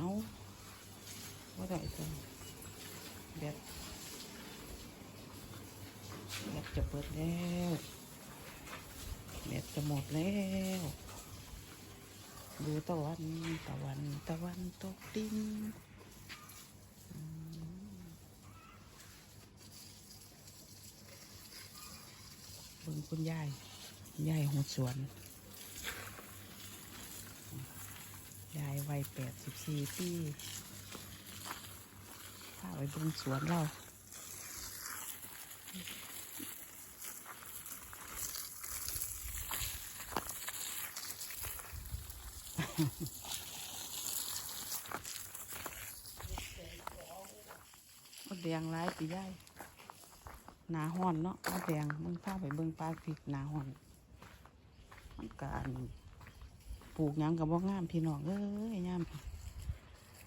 เอาว่าได้จังแบตแบตจะเปิดแล้วแบตจะหมดแล้วดูตะวันตะวันตะวันตกดินเบิ่งคุณยายยายหดสวน ยายวัยแปดสิบสี่ปีพาไปบิ่งสวนเรามดแดงร้ายปีได้หนาห้อนเนาะมดแดงมึงพาไปเบิ่งปลาพริกหนาห้อน มันการ ปลูกยังกับว่างามพี่น้องเอ้ยงาม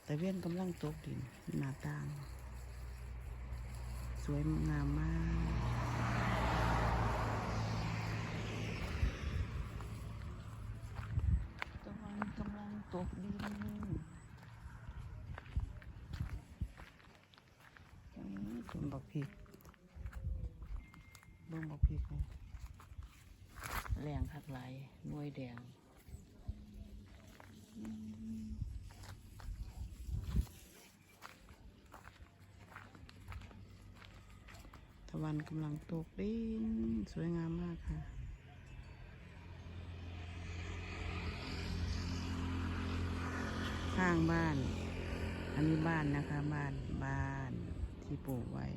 แต่เวียนกำลังตกดินหน้าต่าง สวยงามมากตะวันกำลังตกดินอืมคุณบอกผิดบิ่งบอกผิดเลยแรงคักไหลนวยแดง ตะวันกำลังตกดินสวยงามมากค่ะข้างบ้าน อันนี้บ้านนะคะ บ้านบ้านที่ปลูกไว้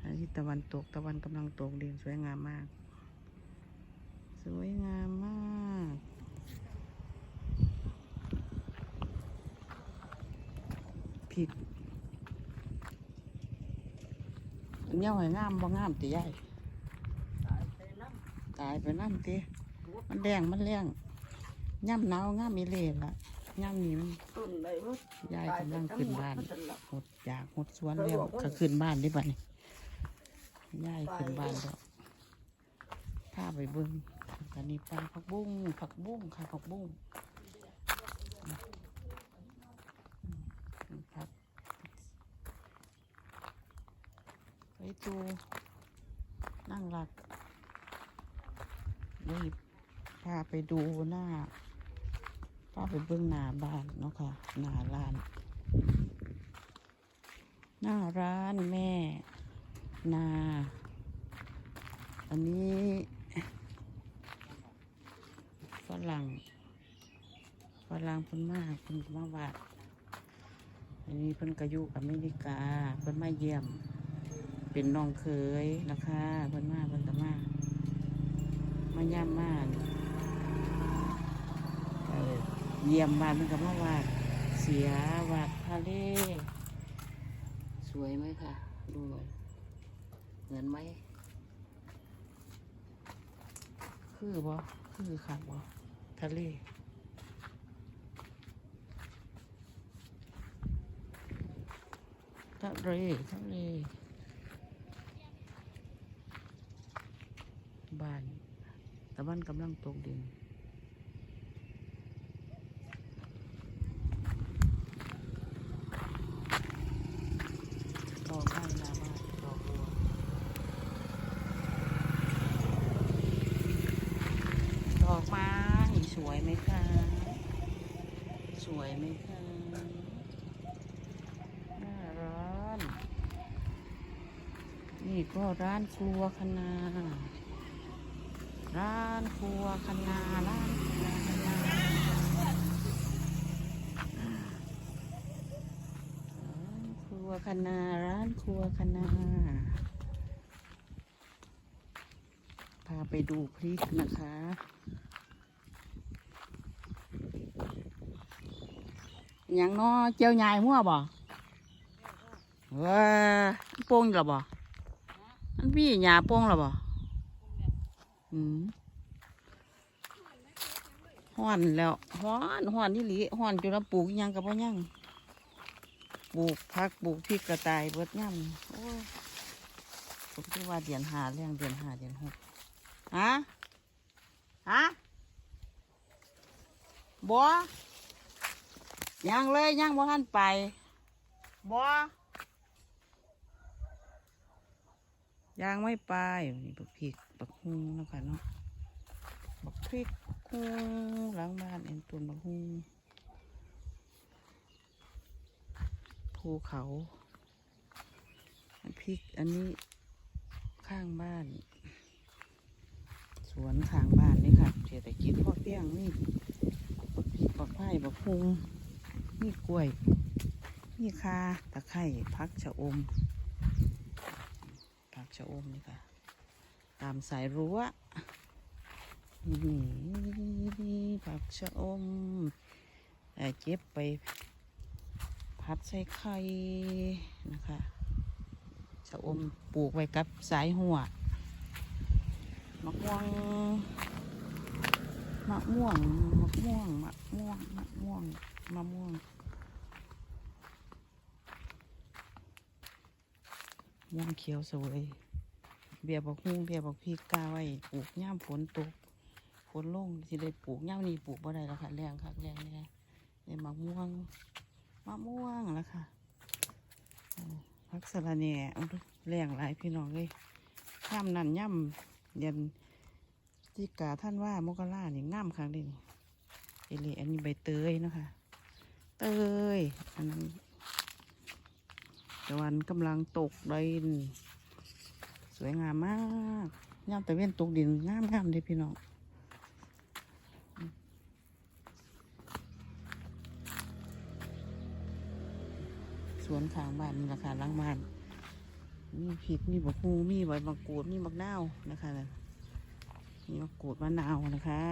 อันที่ตะวันตกตะวันกำลังตกดินสวยงามมาก สวยงามมาก ผิดเงี้ยวให้งามบ่งามติใหญ่ตายไปน้ำติมันแดงมันแรงย่ำหนาวงามมีเล่ละย่ำนี้มันยายกำลังขึ้นบ้านหดอยากหดสวนแล้วก็ขึ้นบ้านได้บ้านี่ยายขึ้นบ้านแล้วพาไปเบิ้งกันนี้ปลาผักบุ้งผักบุ้งค่ะผักบุ้งอืมผักไว้ ตูนั่งหลักนี่พาไปดูหน้าป้าไปเบื้องหน้าบ้านเนาะค่ะหน้าร้าน หน้าร้านแม่นา อันนี้ฝรั่งฝรั่งเพิ่นมาเพิ่นมาวัดอันนี้เพิ่นก็อยู่อเมริกาเพิ่นมาเยี่ยม เป็นน้องเคยนะคะเพิ่นมาเพิ่นก็มา มาย่ามาเอ่อเยี่ยมบ้านเพิ่นก็มาวัดเสียวัดทะเล สวยไหมคะ ดูหน่อยเหมือนไหม คือบ่คือค่ะบ่ทะเลทะเลทะเล บ้านตะ วันกำลังตกดินดอกไม้นามาดอกบัวดอกไม้สวยไหมคะ สวยไหมคะน้าร้านนี่ก็ร้านครัวคณา ร้านครัวคณาร้านครัวคณาร้านครัวคณาร้านครัวคณาพาไปดูพริกนะคะอย่างน้อเจียวใหญ่มั่วบ่ว้าโป่งอยู่หรอบ่มันพี่หยาโป่งหรอบ่อืม ห้อนแล้วห้อนห้อนนี่หลีห้อนจนเราปลูกยังกับพ่อยังปลูกพักปลูกพริกกระต่ายเบิดย่ำโอ้ผมคิดว่าเดือนหาเรื่องเดือนหาเดือนหกฮะฮะบัวย่างเลยย่างบ่ทันไปบ่ ยางไม่ไปนี่บักพริกบักฮุงเนาะคะเนาะบักพริกฮุงหลังบ้านเอ็นตุนบักฮุงภูเขาอันพริกอันนี้ข้างบ้าน สวนข้างบ้านนี่ค่ะเศรษฐกิจพ่อเพียงนี่บักพริกบักไผ่บักฮุงมีกล้วยมีคาตะไคร่พักชะอม ชะอมนี่ค่ะ ตามสายรั้วนี่ผักชะอมเอ่อเก็บไป พัดใส่ไข่นะคะชะอมปลูกไว้กับสายหัวมะม่วงมะม่วงมะม่วงมะม่วงมะม่วงมะม่วงม่วงเขียวสวย เบียบอกฮุ้งเบียบอกพี่กาไว้ปลูกย่ามฝนตกฝนลงสิได้ปลูกย่ามนี้ปลูกบ่ได้แล้วค่ะแรงค่ะแรงนี่นะเนี่ยมะม่วงมะม่วงแล้วค่ะพักสะระแหน่แรงหลายพี่น้องเลยย่ำนั่นย่ำยันที่กาท่านว่ามกรานี่งามครั้งเดีนี่เอหลีอันนี้ใบเตยนะคะ เตยอันนั้นตะวันกำลังตกดิน สวยงามมากย่ามตะเว้นตกดินงามงามเลยพี่น้องสวนข้างบ้านนี่ราคาล้างบ้าน มีพริกมีบักฮูมีใบมะกรูดมีมะนาวนะคะมีมะกรูดมะนาวนะคะ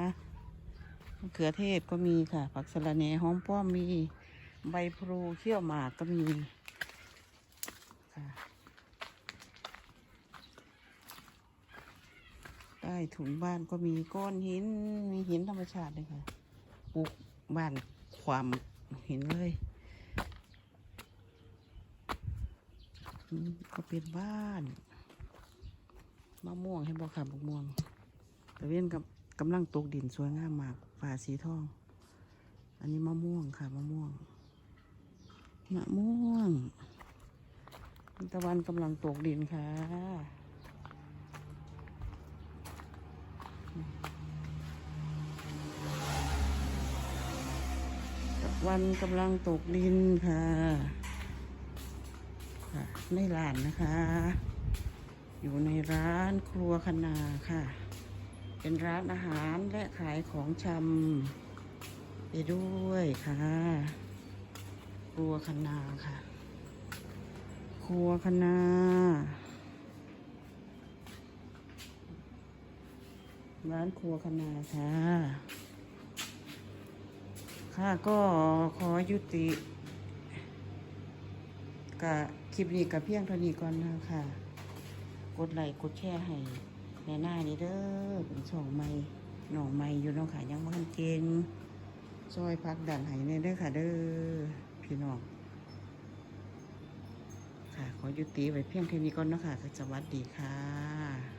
มะเขือเทศก็มีค่ะ ผักสะระแหน่หอมป้อมมีใบพลูเขี้ยวหมากก็มีค่ะ ต้ถุนบ้านก็มีก้อนหิน มีหินธรรมชาติเลยค่ะปลูกบ้านความหินเลยอืมก็เป็นบ้านมะม่วงให้บอกค่ะมะม่วงตะเวียนกับกำลังตกดินสวยงามมากฝ่าสีทอง อันนี้มะม่วงค่ะมะม่วงมะม่วงตะวันกำลังตกดินค่ะ วันกำลังตกดินค่ะค่ะ ในร้านนะคะ อยู่ในร้านครัวคณาค่ะ เป็นร้านอาหารและขายของชำไปด้วยค่ะ ครัวคณาค่ะ ครัวคณาร้านครัวคณาค่ะ ค่ะก็ขอยุติกับคลิปนี้กับเพียงเท่านี้ก่อนนะคะกดไลค์กดแชร์ให้ในหน้านี้เด้อเป็นช่องใหม่หน่องใหม่อยู่เน้องค่ะยังบ่ทันเก่งซอยพักดันให้ในเด้อค่ะ เด้อพี่น้องค่ะ ขอยุติไว้เพียงแค่นี้ก่อนเนาะคะสวัสดีค่ะ